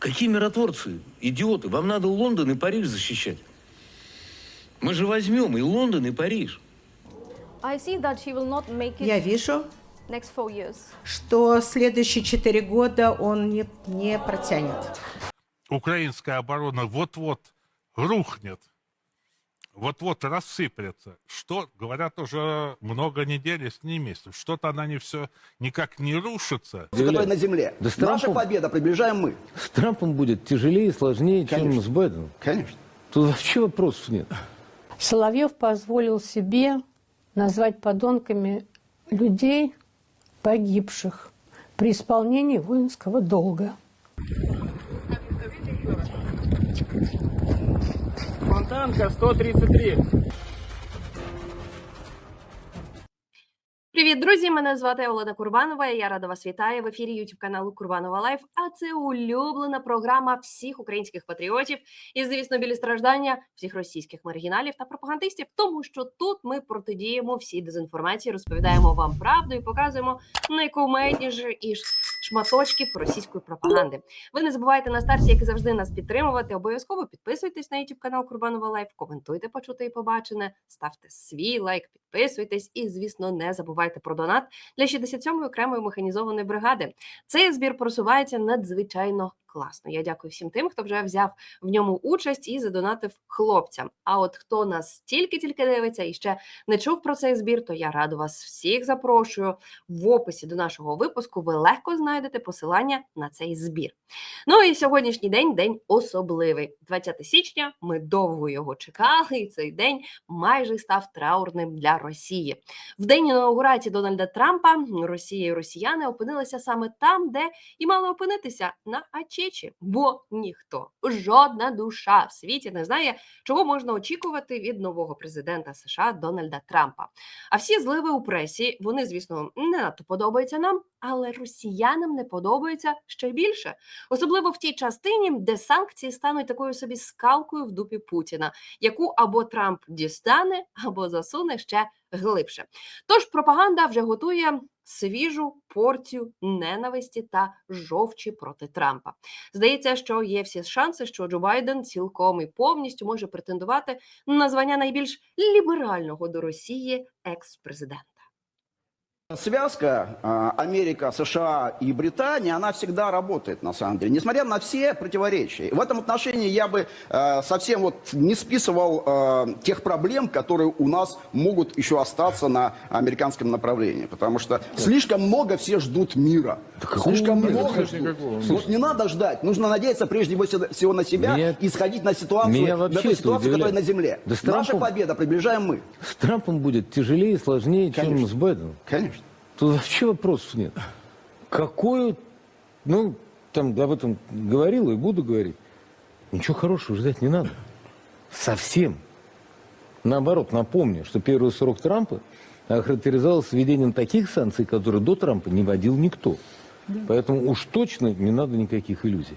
Какие миротворцы? Идиоты. Вам надо Лондон и Париж защищать. Мы же возьмем и Лондон, и Париж. Я вижу, что следующие четыре года он не, не протянет. украинская оборона вот-вот рухнет, вот-вот рассыплется. Что, говорят, уже много недель, если не месяцев. Что-то она не все никак не рушится. которая на земле. Да с Наша Трампом- победа приближаем мы. С Трампом будет тяжелее и сложнее, чем Конечно. с Байденом. Конечно. Тут вообще вопросов нет. Соловьев позволил себе назвать подонками людей, погибших при исполнении воинского долга. Фонтанка 133. Привіт, друзі! Мене звати Олена Курбанова. Я рада вас вітаю в ефірі YouTube каналу Курбанова Лайф. А це улюблена програма всіх українських патріотів і, звісно, білі страждання всіх російських маргіналів та пропагандистів. Тому що тут ми протидіємо всій дезінформації, розповідаємо вам правду і показуємо найкумедніші і шматочків російської пропаганди. Ви не забувайте на старті, як і завжди, нас підтримувати. Обов'язково підписуйтесь на YouTube канал Курбанова Лайф, коментуйте почути і побачене, ставте свій лайк, підписуйтесь і, звісно, не забувайте про донат для 67-ї окремої механізованої бригади. Цей збір просувається надзвичайно класно. Я дякую всім тим, хто вже взяв в ньому участь і задонатив хлопцям. А от хто нас тільки-тільки дивиться і ще не чув про цей збір, то я раду вас всіх запрошую. В описі до нашого випуску ви легко знайдете посилання на цей збір. Ну і сьогоднішній день день особливий. 20 січня. Ми довго його чекали, і цей день майже став траурним для Росії. В день інаугурації Дональда Трампа Росія і росіяни опинилися саме там, де і мали опинитися на Ачечі, бо ніхто, жодна душа в світі не знає, чого можна очікувати від нового президента США Дональда Трампа. А всі зливи у пресі, вони, звісно, не надто подобаються нам, але росіянам не подобаються ще більше, особливо в тій частині, де санкції стануть такою собі скалкою в дупі Путіна, яку або Трамп дістане, або засуне ще глибше. Тож пропаганда вже готує свіжу порцію ненависті та жовчі проти Трампа. Здається, що є всі шанси, що Джо Байден цілком і повністю може претендувати на звання найбільш ліберального до Росії екс-президента. Связка а, Америка, США и Британия, она всегда работает, на самом деле, несмотря на все противоречия. И в этом отношении я бы э, совсем вот не списывал э, тех проблем, которые у нас могут еще остаться на американском направлении. Потому что слишком много все ждут мира. слишком мира? много ждут. Вот не надо ждать. Нужно надеяться прежде всего на себя Меня- и сходить на ситуацию, меня на ту ситуацию, которая на земле. Да Наша Трампом- победа приближаем мы. С Трампом будет тяжелее и сложнее, чем Конечно. с Байденом. Конечно. Тут вообще вопросов нет. Какой, ну, там об этом говорил и буду говорить. Ничего хорошего ждать не надо. Совсем. Наоборот, напомню, что первый срок Трампа охарактеризовался введением таких санкций, которые до Трампа не вводил никто. Поэтому уж точно не надо никаких иллюзий.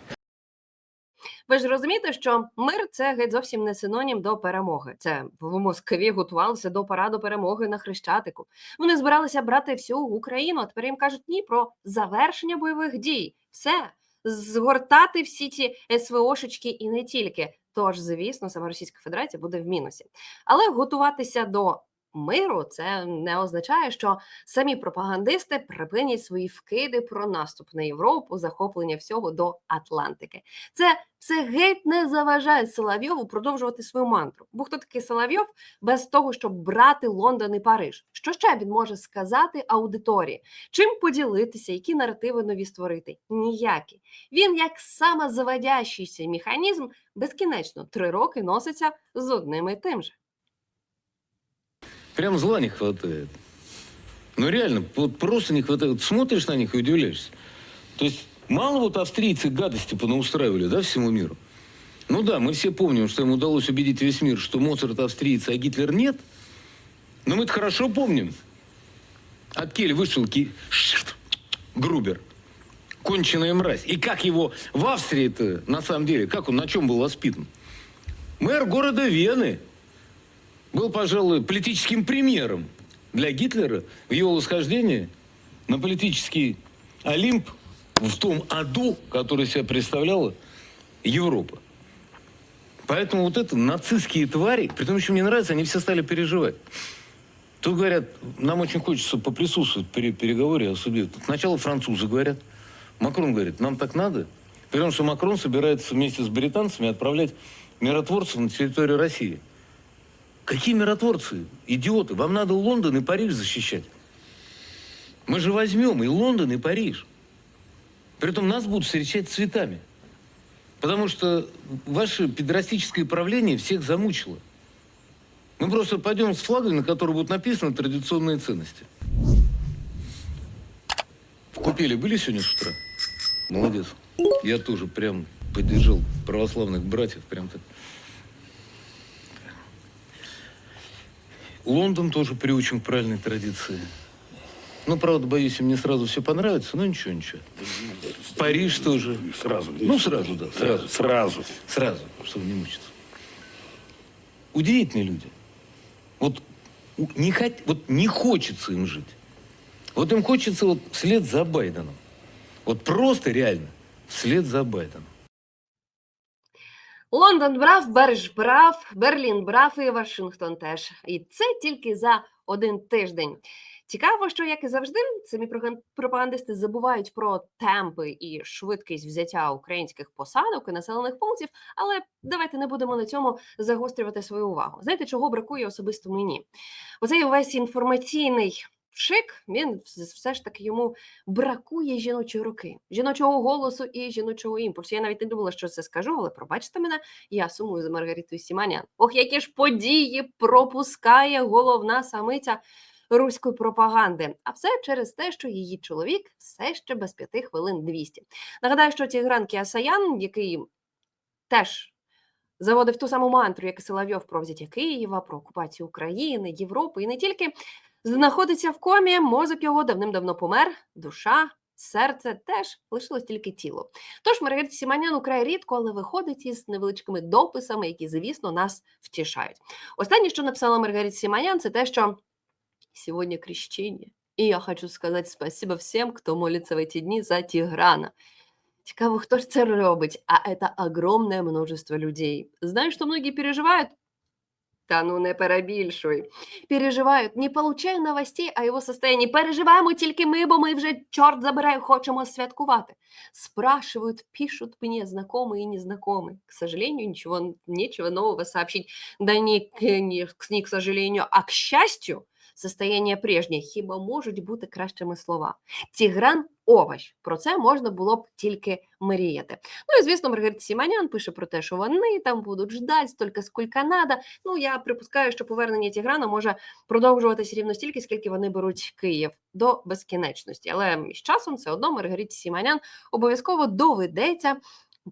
Ви ж розумієте, що мир це геть зовсім не синонім до перемоги. Це в Москві готувалися до параду перемоги на Хрещатику. Вони збиралися брати всю Україну. А тепер їм кажуть ні про завершення бойових дій. Все згортати всі ці СВОшечки і не тільки. Тож, звісно, сама Російська Федерація буде в мінусі. Але готуватися до миру це не означає, що самі пропагандисти припинять свої вкиди про наступ на Європу, захоплення всього до Атлантики. Це все геть не заважає Соловйову продовжувати свою мантру. Бо хто такий Соловйов без того, щоб брати Лондон і Париж? Що ще він може сказати аудиторії? Чим поділитися, які наративи нові створити? Ніякі. Він, як самозаводящийся механізм, безкінечно три роки носиться з одним і тим же. Прям зла не хватает. Ну реально, вот просто не хватает. Смотришь на них и удивляешься. То есть мало вот австрийцы гадости понаустраивали, да, всему миру? Ну да, мы все помним, что им удалось убедить весь мир, что Моцарт австриец, а Гитлер нет. Но мы это хорошо помним. От Кель вышел Ки... Грубер. Конченая мразь. И как его в Австрии-то, на самом деле, как он, на чем был воспитан? Мэр города Вены был, пожалуй, политическим примером для Гитлера в его восхождении на политический Олимп в том аду, который себя представляла Европа. Поэтому вот это нацистские твари, при том, что мне нравится, они все стали переживать. Тут говорят, нам очень хочется поприсутствовать при переговоре о суде. Сначала французы говорят, Макрон говорит, нам так надо. При том, что Макрон собирается вместе с британцами отправлять миротворцев на территорию России. Какие миротворцы? Идиоты. Вам надо Лондон и Париж защищать. Мы же возьмем и Лондон, и Париж. Притом нас будут встречать цветами. Потому что ваше педерастическое правление всех замучило. Мы просто пойдем с флагами, на которых будут написаны традиционные ценности. В Купеле были сегодня с утра? Молодец. Я тоже прям поддержал православных братьев. Прям так. Лондон тоже приучен к правильной традиции. Ну, правда, боюсь, им не сразу все понравится, но ничего, ничего. Париж тоже. Сразу. Ну, сразу, да, сразу. Сразу. Сразу, чтобы не мучиться. Удивительные люди. Вот не, хот... вот не хочется им жить. Вот им хочется вот вслед за Байденом. Вот просто реально вслед за Байденом. Лондон брав, Берж брав, Берлін брав і Вашингтон теж. І це тільки за один тиждень. Цікаво, що як і завжди, самі пропагандисти забувають про темпи і швидкість взяття українських посадок і населених пунктів, але давайте не будемо на цьому загострювати свою увагу. Знаєте, чого бракує особисто мені? Оцей увесь інформаційний шик, він все ж таки йому бракує жіночої руки, жіночого голосу і жіночого імпульсу. Я навіть не думала, що це скажу, але пробачте мене, я сумую за Маргаритою Сіманян. Ох, які ж події пропускає головна самиця руської пропаганди. А все через те, що її чоловік все ще без п'яти хвилин 200. Нагадаю, що Тігран Кіасаян, який теж заводив ту саму мантру, як і Соловйов про взяття Києва, про окупацію України, Європи і не тільки, знаходиться в комі, мозок його давним-давно помер, душа. Серце теж лишилось тільки тіло. Тож Маргарита Сіманян украй рідко, але виходить із невеличкими дописами, які, звісно, нас втішають. Останнє, що написала Маргарита Сіманян, це те, що сьогодні крещення. І я хочу сказати спасибо всім, хто молиться в эти дні за Тіграна. Цікаво, хто ж це робить? А это огромное множество людей. Знаю, что многие переживают. Та ну не перебільшуй. Переживають, не получає новостей о його состоянии. Переживаємо тільки ми, бо ми вже, чорт забирай, хочемо святкувати. Спрашивают, пишут мне знакомые и незнакомые. К сожалению, ничего, нечего нового сообщить. Да не, не, не к сожалению, а к счастью, состояние прежнє. Хіба можуть бути кращими слова? Тігран овощ. Про це можна було б тільки мріяти. Ну і звісно, Маргарита Сіманян пише про те, що вони там будуть ждати стільки, скільки надо. Ну я припускаю, що повернення Тіграна може продовжуватися рівно стільки, скільки вони беруть Київ до безкінечності. Але з часом все одно Маргариті Сіманян обов'язково доведеться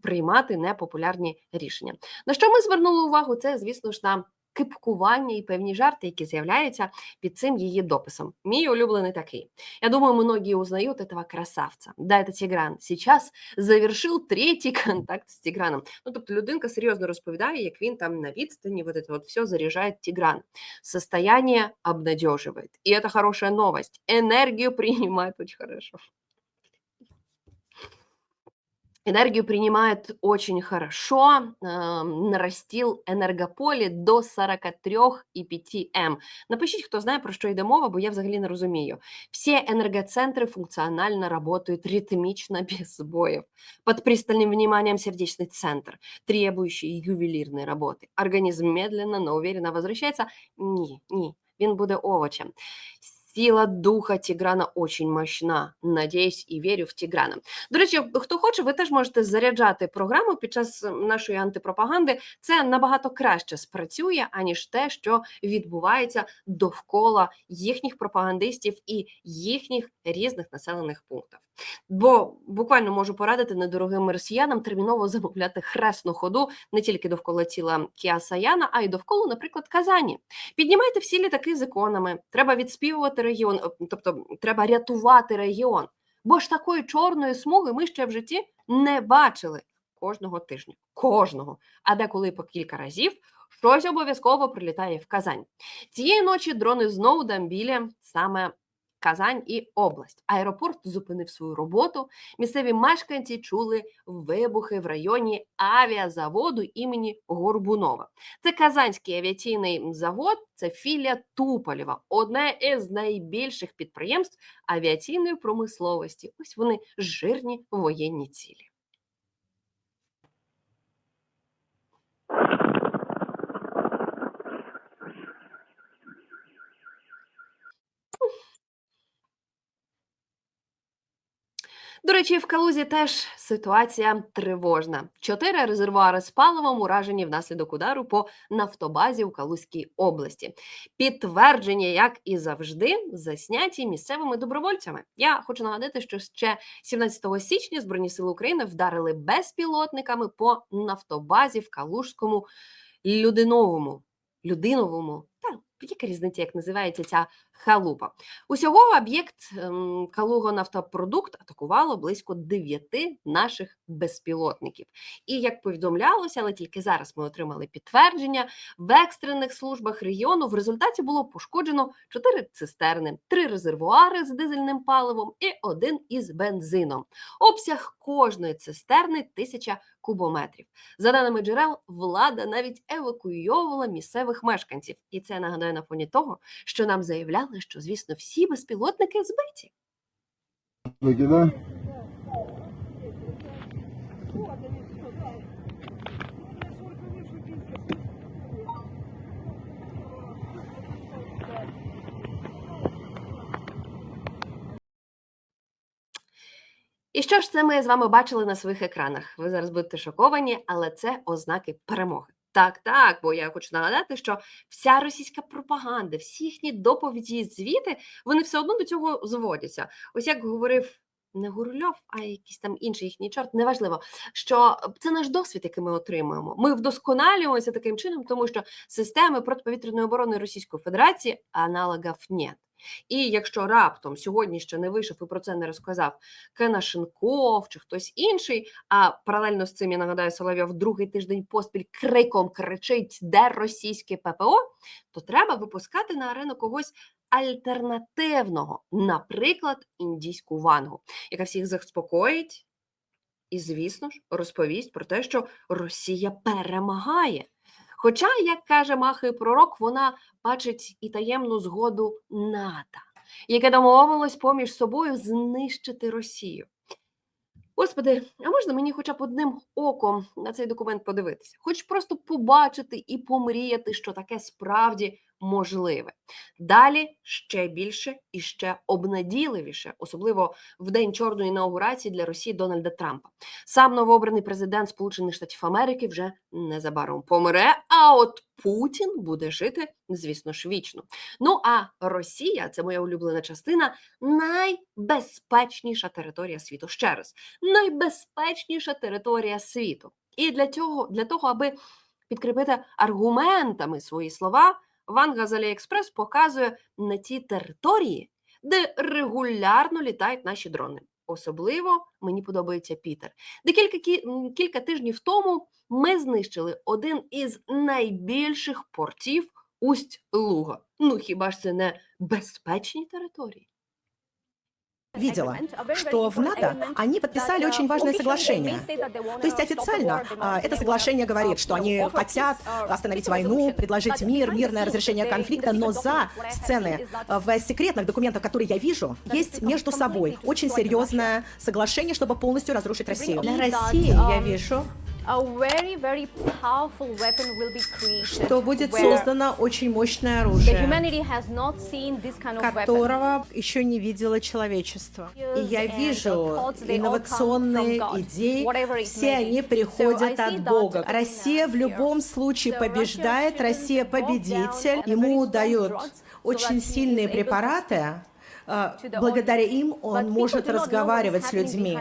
приймати непопулярні рішення. На що ми звернули увагу? Це, звісно ж, на кипкування і певні жарти, які з'являються під цим її дописом. Мій улюблений такий. Я думаю, многие узнают этого красавца. Да, это Тигран. Сейчас завершил третій контакт з Тиграном. Ну, тобто людинка серйозно розповідає, як він там на відстані вот это вот все заряжает Тигран. Состояние обнадеживает. И это хорошая новость. Энергию принимает очень хорошо. Энергию принимает очень хорошо, эм, наростил енергополі до 43,5 М. Напишіть, хто знає, про що йде мова, бо я взагалі не розумію. Все энергоцентры функционально работают ритмично, без сбоев. Под пристальным вниманием сердечный центр, требующий ювелирной работы. Организм медленно, но уверенно возвращается. Ні, ні, він буде овочем. Сила духа Тіграна очень мощна. Надіюсь і вірю в Тіграна. До речі, хто хоче, ви теж можете заряджати програму під час нашої антипропаганди. Це набагато краще спрацює, аніж те, що відбувається довкола їхніх пропагандистів і їхніх різних населених пунктів. Бо буквально можу порадити недорогим росіянам терміново замовляти хресну ходу не тільки довкола тіла Кіасаяна, а й довкола, наприклад, Казані. Піднімайте всі літаки з іконами. Треба відспівувати регіон, тобто треба рятувати регіон. Бо ж такої чорної смуги ми ще в житті не бачили кожного тижня. Кожного. А деколи по кілька разів щось обов'язково прилітає в Казань. Цієї ночі дрони знову дамбілі саме Казань і область. Аеропорт зупинив свою роботу. Місцеві мешканці чули вибухи в районі авіазаводу імені Горбунова. Це Казанський авіаційний завод, це філія Туполєва, одне із найбільших підприємств авіаційної промисловості. Ось вони жирні воєнні цілі. До речі, в Калузі теж ситуація тривожна. Чотири резервуари з паливом уражені внаслідок удару по нафтобазі у Калузькій області. Підтвердження, як і завжди, засняті місцевими добровольцями. Я хочу нагадати, що ще 17 січня Збройні сили України вдарили безпілотниками по нафтобазі в Калужському людиновому. Людиновому. Та яка різниця, як називається ця халупа? Усього об'єкт ем, Калугонафтопродукт атакувало близько дев'яти наших безпілотників. І як повідомлялося, але тільки зараз ми отримали підтвердження, в екстрених службах регіону в результаті було пошкоджено чотири цистерни, три резервуари з дизельним паливом і один із бензином. Обсяг кожної цистерни тисяча кубометрів. За даними джерел, влада навіть евакуйовувала місцевих мешканців. І це нагадаю на фоні того, що нам заявляли, що, звісно, всі безпілотники збиті. І що ж це ми з вами бачили на своїх екранах? Ви зараз будете шоковані, але це ознаки перемоги. Так, так, бо я хочу нагадати, що вся російська пропаганда, всі їхні доповіді звіти, вони все одно до цього зводяться. Ось як говорив не Гурульов, а якийсь там інший їхній чорт, неважливо, що це наш досвід, який ми отримуємо. Ми вдосконалюємося таким чином, тому що системи протиповітряної оборони Російської Федерації аналогів нет. І якщо раптом сьогодні ще не вийшов і про це не розказав Кенашенков чи хтось інший, а паралельно з цим я нагадаю, Соловйов другий тиждень поспіль криком кричить, де російське ППО, то треба випускати на арену когось альтернативного, наприклад, індійську вангу, яка всіх заспокоїть і, звісно ж, розповість про те, що Росія перемагає. Хоча, як каже Махи пророк, вона бачить і таємну згоду НАТО, яке домовилось поміж собою знищити Росію. Господи, а можна мені хоча б одним оком на цей документ подивитися? Хоч просто побачити і помріяти, що таке справді можливе. Далі ще більше і ще обнадійливіше, особливо в день чорної інаугурації для Росії Дональда Трампа. Сам новообраний президент Сполучених Штатів Америки вже незабаром помре, а от Путін буде жити, звісно ж, вічно. Ну а Росія, це моя улюблена частина, найбезпечніша територія світу. Ще раз, найбезпечніша територія світу. І для цього, для того, аби підкріпити аргументами свої слова, Ванга з Аліекспрес показує на ті території, де регулярно літають наші дрони. Особливо мені подобається Пітер. Декілька кі- кілька тижнів тому ми знищили один із найбільших портів усть Луга. Ну хіба ж це не безпечні території? Видела, что в НАТО они подписали очень важное соглашение. То есть официально а, это соглашение говорит, что они хотят остановить войну, предложить мир, мирное разрешение конфликта, но за сцены в секретных документах, которые я вижу, есть между собой очень серьезное соглашение, чтобы полностью разрушить Россию. Для России я вижу, что будет создано очень мощное оружие, которого еще не видело человечество. И я вижу инновационные идеи, все они приходят от Бога. Россия в любом случае побеждает, Россия победитель, ему дают очень сильные препараты, а, благодаря им он может разговаривать с людьми.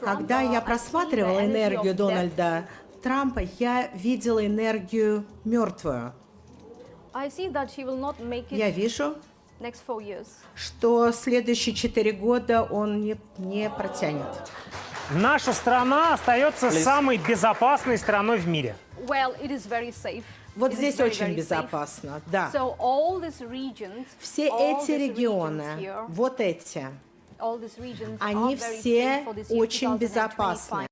Когда я просматривала энергию Дональда Трампа, я видела энергию мертвую. Я вижу, что следующие четыре года он не, не протянет. Наша страна остается самой безопасной страной в мире. Вот здесь очень безопасно, да. Все эти регионы, вот эти, они все очень безопасны.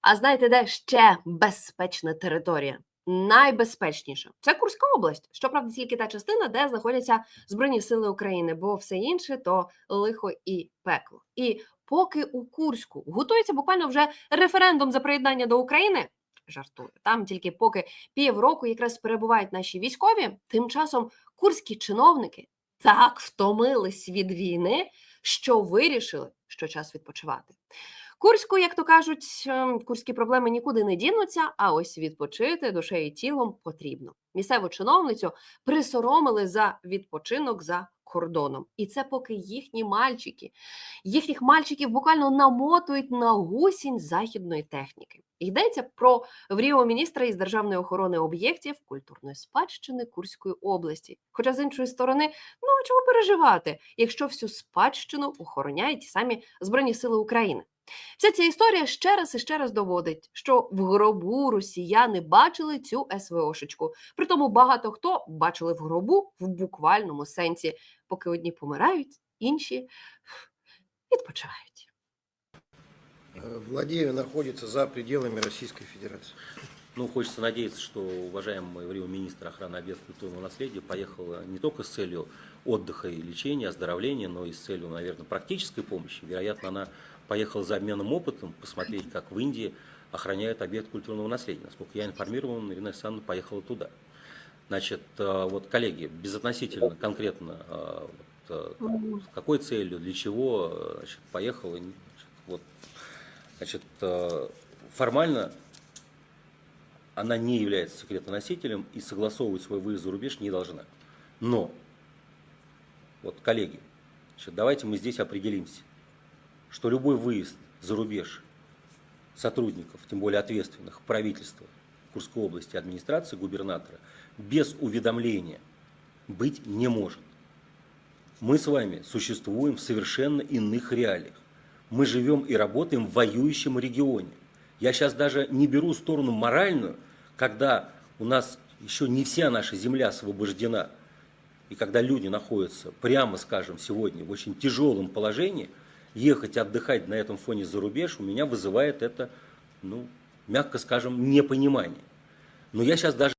А знаєте, де ще безпечна територія? Найбезпечніша це Курська область. Щоправда, тільки та частина, де знаходяться Збройні Сили України, бо все інше то лихо і пекло. І поки у Курську готується буквально вже референдум за приєднання до України. Жартую, там тільки поки півроку якраз перебувають наші військові. Тим часом курські чиновники так втомились від війни, що вирішили, що час відпочивати. Курську, як то кажуть, ем, курські проблеми нікуди не дінуться, а ось відпочити душею і тілом потрібно. Місцеву чиновницю присоромили за відпочинок за кордоном. І це поки їхні мальчики, їхніх мальчиків буквально намотують на гусінь західної техніки. Йдеться про в міністра із державної охорони об'єктів культурної спадщини Курської області. Хоча з іншої сторони, ну а чого переживати, якщо всю спадщину охороняють самі Збройні Сили України. Вся ця історія ще раз і ще раз доводить, що в гробу росіяни бачили цю СВОшечку. Притому багато хто бачили в гробу в буквальному сенсі, поки одні помирають, інші відпочивають. Э, Владимир находится за пределами Российской Федерации. Ну, хочется надеяться, что уважаемый в Рио министр охраны объектов культурного наследия поехал не только с целью отдыха и лечения, оздоровления, но и с целью, наверное, практической помощи. Вероятно, она поехала за обменом опытом, посмотреть, как в Индии охраняют объект культурного наследия. Насколько я информирован, Ирина Александровна поехала туда. Значит, э, вот, коллеги, безотносительно конкретно, э, вот, э, с какой целью, для чего значит, поехала, значит, вот, значит, формально она не является секретоносителем и согласовывать свой выезд за рубеж не должна. Но, вот, коллеги, значит, давайте мы здесь определимся, что любой выезд за рубеж сотрудников, тем более ответственных, правительства Курской области, администрации, губернатора, без уведомления быть не может. Мы с вами существуем в совершенно иных реалиях. Мы живем и работаем в воюющем регионе. Я сейчас даже не беру сторону моральную, когда у нас еще не вся наша земля освобождена, и когда люди находятся, прямо скажем, сегодня в очень тяжелом положении, ехать отдыхать на этом фоне за рубеж у меня вызывает это, ну, мягко скажем, непонимание. Но я сейчас даже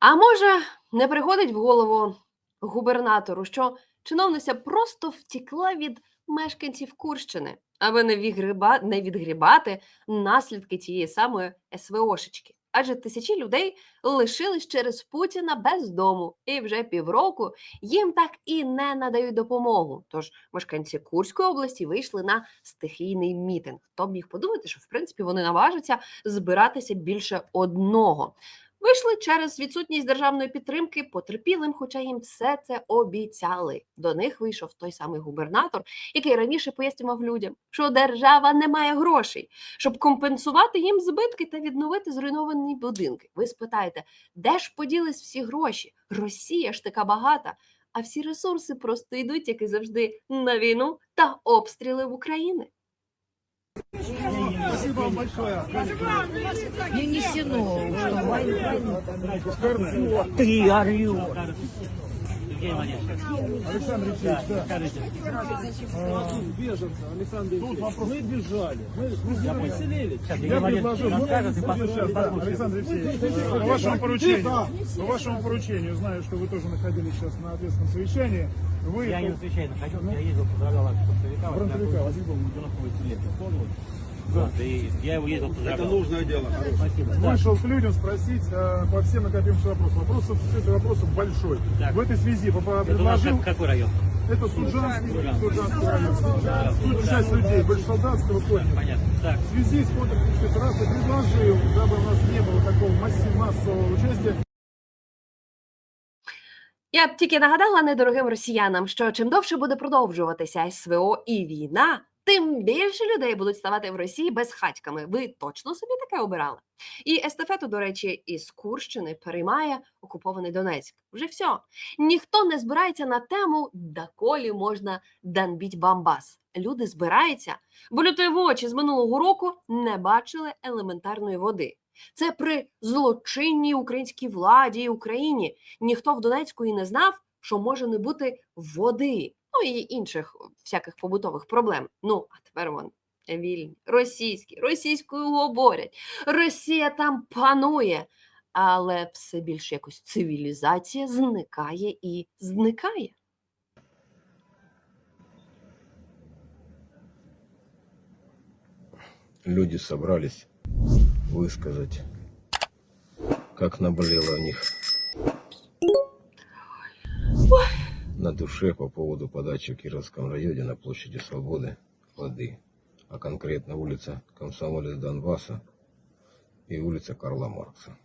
А може, не приходить в голову губернатору, що чиновниця просто втікла від мешканців Курщини, аби не, відгриба... не відгрібати наслідки тієї самої СВОшечки. Адже тисячі людей лишились через Путіна без дому, і вже півроку їм так і не надають допомогу. Тож мешканці Курської області вийшли на стихійний мітинг. Хто б міг подумати, що в принципі вони наважаться збиратися більше одного. Вийшли через відсутність державної підтримки потерпілим, хоча їм все це обіцяли. До них вийшов той самий губернатор, який раніше пояснював людям, що держава не має грошей, щоб компенсувати їм збитки та відновити зруйновані будинки. Ви спитаєте, де ж поділись всі гроші? Росія ж така багата, а всі ресурси просто йдуть, як і завжди, на війну та обстріли в Спасибо вам большое. Не несено, что война. Ты орешь. України. Тут вопрос. Мы бежали. Мы, мы поселились. Я предложил, ну, сейчас, да, Александр Алексеевич, по вашему поручению, по вашему поручению, знаю, что вы тоже находились сейчас на ответственном совещании. Вы Я не случайно ходил, я ездил, поздравлял фронтовика. Фронтовика, Владимир Павлович. 90 лет исполнилось. Вот, и я его ездил, поздравлял. Это нужное дело. Спасибо. Да. вышел к людям спросить э, по всем накопившимся вопросам. Вопросов, кстати, вопросов большой. Так. В этой связи попа- Это у нас предложил, как- какой район? это Суджанский, Суджанский. Суджанский район. Тут часть людей Большесолдатского понял. Понятно. Так, В связи с контркомитетом Федерации предложил, дабы у нас не было такого масси- массового участия, Я б тільки нагадала недорогим росіянам, що чим довше буде продовжуватися СВО і війна, тим більше людей будуть ставати в Росії безхатьками. Ви точно собі таке обирали? І естафету, до речі, із Курщини переймає окупований Донецьк. Вже все. Ніхто не збирається на тему, доколі можна данбіть бамбас. Люди збираються, бо лютої в очі з минулого року не бачили елементарної води. Це при злочинній українській владі і Україні ніхто в Донецьку і не знав, що може не бути води, ну і інших всяких побутових проблем. Ну, а тепер вон вільні, російські, російською говорять, Росія там панує, але все більше якось цивілізація зникає і зникає. Люди собрались высказать, как наболело у них на душе по поводу подачи в Кировском районе на площади Свободы воды, а конкретно улица Комсомолец Донбасса и улица Карла Маркса.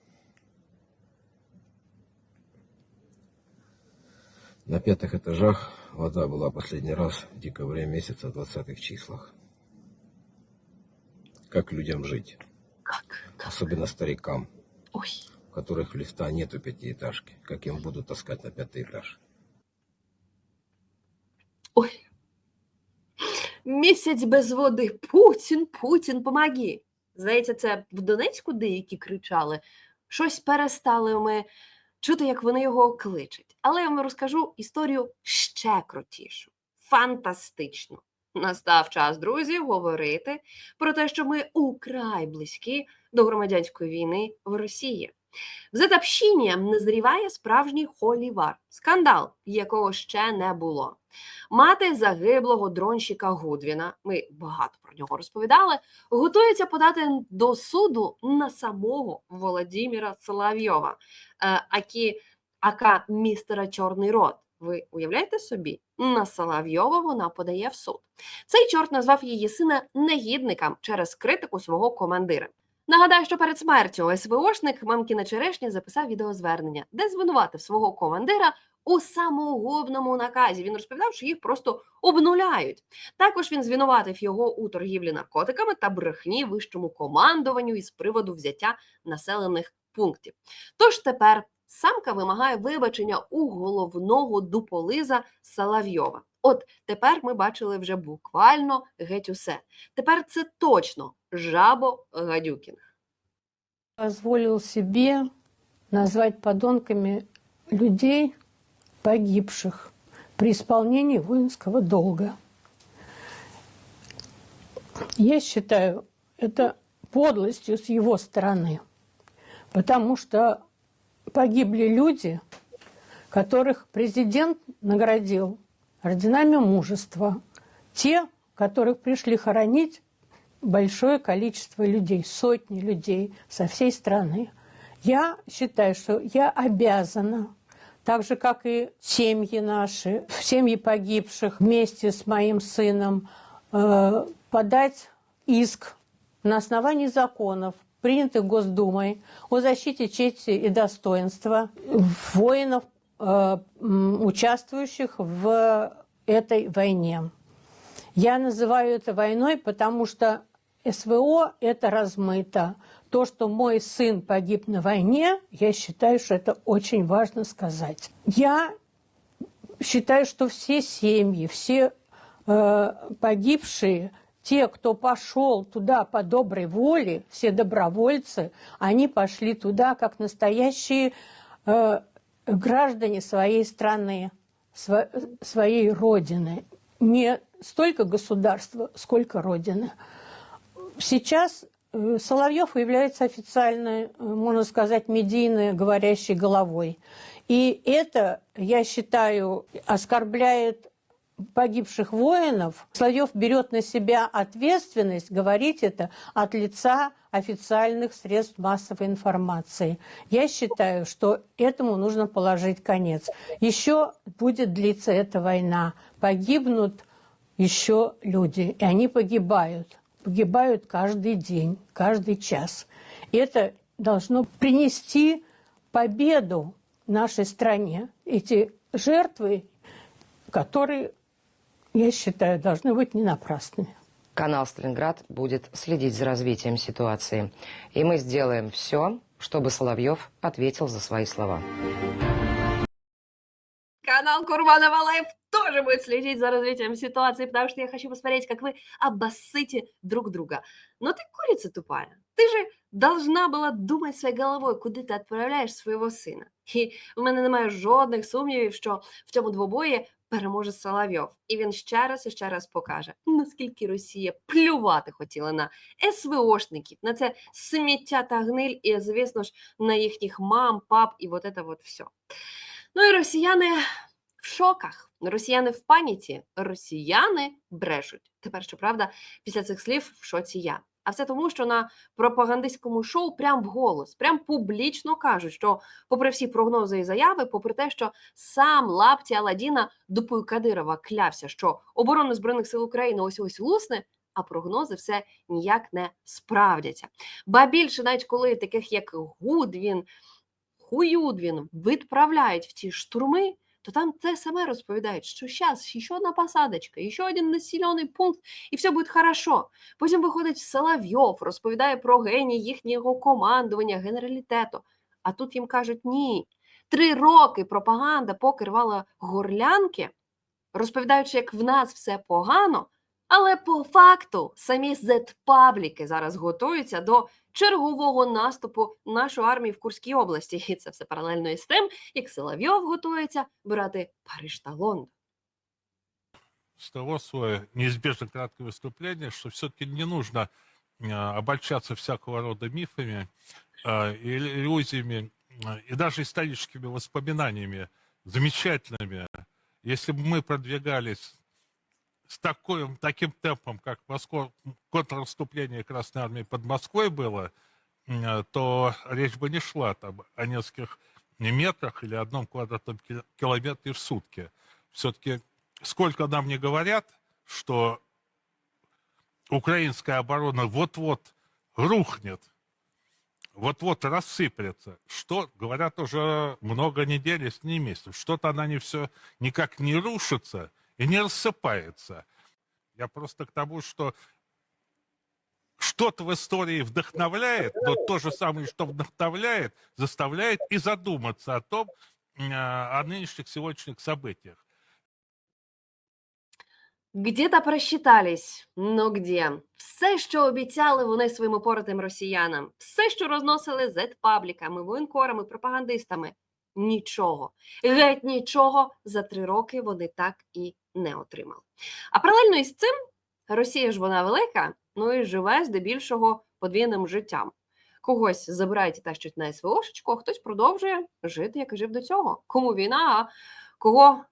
На пятых этажах вода была последний раз в декабре месяца в 20-х числах. Как людям жить? Как? Как? Особенно старикам, Ой. у которых лифта нету пятиэтажки. Как им будут таскать на пятый этаж? Ой. Місяць без води. Путін, Путін, помоги. Здається, це в Донецьку деякі кричали. Щось перестали ми чути, як вони його кличуть. Але я вам розкажу історію ще крутішу, фантастичну. Настав час, друзі, говорити про те, що ми украй близькі до громадянської війни в Росії. В Зетапщині назріває справжній холівар, скандал, якого ще не було. Мати загиблого дронщика Гудвіна, ми багато про нього розповідали, готується подати до суду на самого Володимира Соловйова, е, акі, ака містера Чорний Рот. Ви уявляєте собі, на Соловйова вона подає в суд. Цей чорт назвав її сина негідником через критику свого командира. Нагадаю, що перед смертю СВОшник мамкіна черешня записав відеозвернення, де звинуватив свого командира у самогубному наказі. Він розповідав, що їх просто обнуляють. Також він звинуватив його у торгівлі наркотиками та брехні вищому командуванню із приводу взяття населених пунктів. Тож тепер самка вимагає вибачення у головного дуполиза Соловйова. От тепер ми бачили вже буквально геть усе. Тепер це точно жабо Гадюкінг. Позволил себе назвать подонками людей, погибших при исполнении воинского долга. Я считаю это подлостью с его стороны, потому что погибли люди, которых президент наградил орденами мужества, те, которых пришли хоронить большое количество людей, сотни людей со всей страны. Я считаю, что я обязана, так же, как и семьи наши, семьи погибших вместе с моим сыном, э, подать иск на основании законов, принятых Госдумой, о защите чести и достоинства воинов, участвующих в этой войне. Я называю это войной, потому что СВО – это размыто. То, что мой сын погиб на войне, я считаю, что это очень важно сказать. Я считаю, что все семьи, все э, погибшие, те, кто пошел туда по доброй воле, все добровольцы, они пошли туда как настоящие э, граждане своей страны, сво- своей родины. Не столько государства, сколько родины. Сейчас э, Соловьев является официальной, э, можно сказать, медийной говорящей головой. И это, я считаю, оскорбляет погибших воинов. Соловьев берет на себя ответственность говорить это от лица официальных средств массовой информации. Я считаю, что этому нужно положить конец. Еще будет длиться эта война. Погибнут еще люди, и они погибают. Погибают каждый день, каждый час. Это должно принести победу нашей стране. Эти жертвы, которые, я считаю, должны быть не напрасными. Канал «Сталинград» будет следить за развитием ситуации. И мы сделаем все, чтобы Соловьев ответил за свои слова. канал Курбанова Лайф тоже будет следить за развитием ситуации, потому что я хочу посмотреть, как вы обоссыте друг друга. Но ты курица тупая. Ты же должна була думати своєю головою, куди ти відправляєш свого сина. І в мене немає жодних сумнівів, що в цьому двобої переможе Соловйов. І він ще раз і ще раз покаже, наскільки Росія плювати хотіла на СВОшників, на це сміття та гниль, і, звісно ж, на їхніх мам, пап і вот это вот все. Ну і росіяни в шоках, росіяни в паніці, росіяни брешуть. Тепер, щоправда, після цих слів в шоці я. А все тому, що на пропагандистському шоу прям вголос, прям публічно кажуть, що, попри всі прогнози і заяви, попри те, що сам лапті Аладдіна дупою Кадирова клявся, що оборона збройних сил України ось ось лусне, а прогнози все ніяк не справдяться. Ба більше, навіть коли таких як Гудвін, Хуюдвін відправляють в ці штурми, то там те саме розповідають, що зараз ще одна посадочка, ще один населений пункт, і все буде хорошо. Потім виходить Соловйов, розповідає про геній їхнього командування, генералітету. А тут їм кажуть: ні, три роки пропаганда покривала горлянки, розповідаючи, як в нас все погано. Але по факту самі зет-пабліки зараз готуються до чергового наступу нашої армії в Курській області. І це все паралельно із тим, як Соловйов готується брати Париж та Лондон. с того свое неизбежно краткое выступление, что все-таки не нужно э, обольщаться всякого рода мифами, э, иллюзиями э, и даже историческими воспоминаниями замечательными. Если бы мы продвигались с такой, таким темпом, как Москва, контрнаступление Красной Армии под Москвой было, э, то речь бы не шла там о нескольких метрах или одном квадратном ки- километре в сутки. Все-таки сколько нам не говорят, что украинская оборона вот-вот рухнет, вот-вот рассыплется, что говорят уже много недель, если не месяцев. Что-то она не все никак не рушится и не рассыпается. Я просто к тому, что что-то в истории вдохновляет, но то же самое, что вдохновляет, заставляет и задуматься о том, э, о нынешних сегодняшних событиях. Где-то просчитались. Ну где? Все, що обіцяли вони своїм упоротим росіянам, все, що розносили зет-пабліками, воєнкорами, пропагандистами. Нічого. Геть нічого за три роки вони так і не отримали. А паралельно із цим Росія ж вона велика, ну і живе здебільшого подвійним життям. Когось забирають і тащать на СВОшечку, а хтось продовжує жити, як і жив до цього. Кому війна, а кого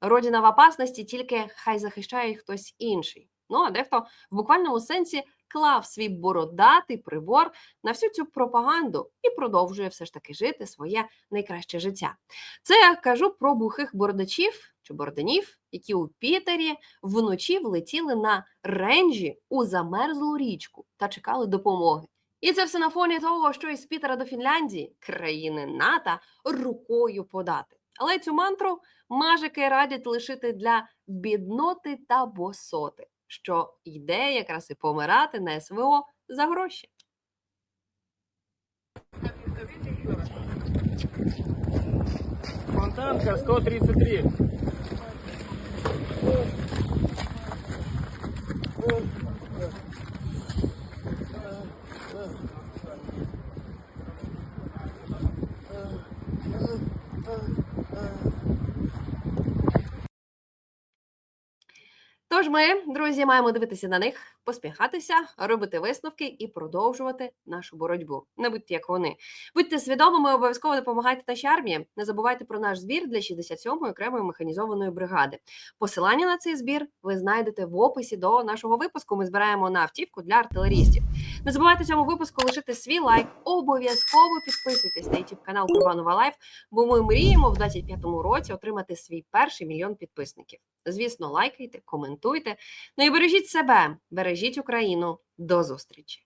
Родина в опасності, тільки хай захищає хтось інший. Ну а дехто в буквальному сенсі клав свій бородатий прибор на всю цю пропаганду і продовжує все ж таки жити своє найкраще життя. Це я кажу про бухих бородачів чи бородинів, які у Пітері вночі влетіли на ренджі у замерзлу річку та чекали допомоги. І це все на фоні того, що із Пітера до Фінляндії, країни НАТО, рукою подати. Але цю мантру мажики радять лишити для бідноти та босоти, що йде якраз і помирати на СВО за гроші. Фонтанка 133. うん。Тож ми, друзі, маємо дивитися на них, посміхатися, робити висновки і продовжувати нашу боротьбу. Не будьте як вони. Будьте свідомими, обов'язково допомагайте нашій армії. Не забувайте про наш збір для 67-ї окремої механізованої бригади. Посилання на цей збір ви знайдете в описі до нашого випуску. Ми збираємо на автівку для артилерістів. Не забувайте цьому випуску лишити свій лайк. Обов'язково підписуйтесь на YouTube канал Курбанова Лайф, бо ми мріємо в 25-му році отримати свій перший мільйон підписників. Звісно, лайкайте, коментуйте. Ну і бережіть себе, бережіть Україну. До зустрічі!